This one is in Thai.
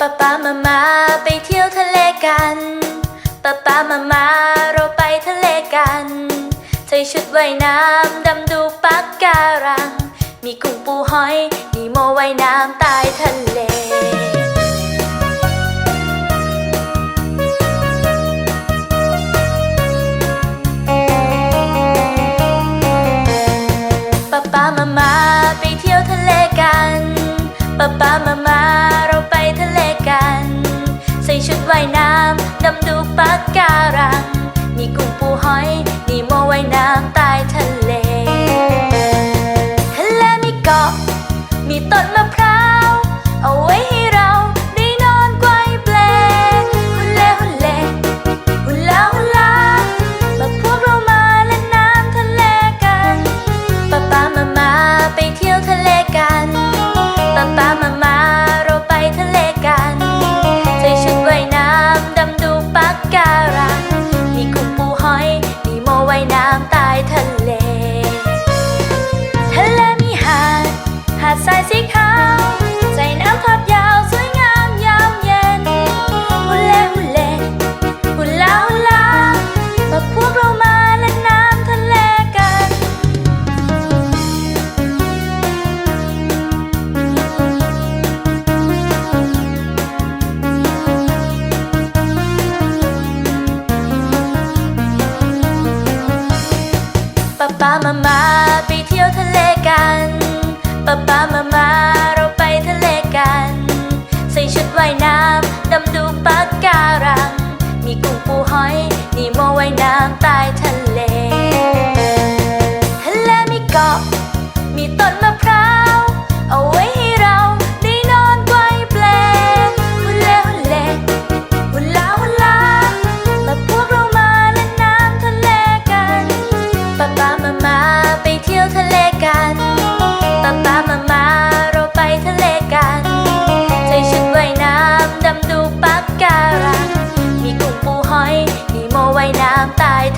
ป๊าป๊ามามาไปเที่ยวทะเลกันป๊าป๊ามามาเราไปทะเลกันใส่ชุดว่ายน้ำดำดูปักการัง มีกุ้งปูหอย มีโมว่ายน้ำใต้ทะเลามใต้ทะเล ป้ามามาไปเที่ยวทะเลกันป๊าป้ามามาเราไปทะเลกัน ใส่ชุดว่ายน้ำดำดูปะการัง มีกุ้งปูหอย นีโม 带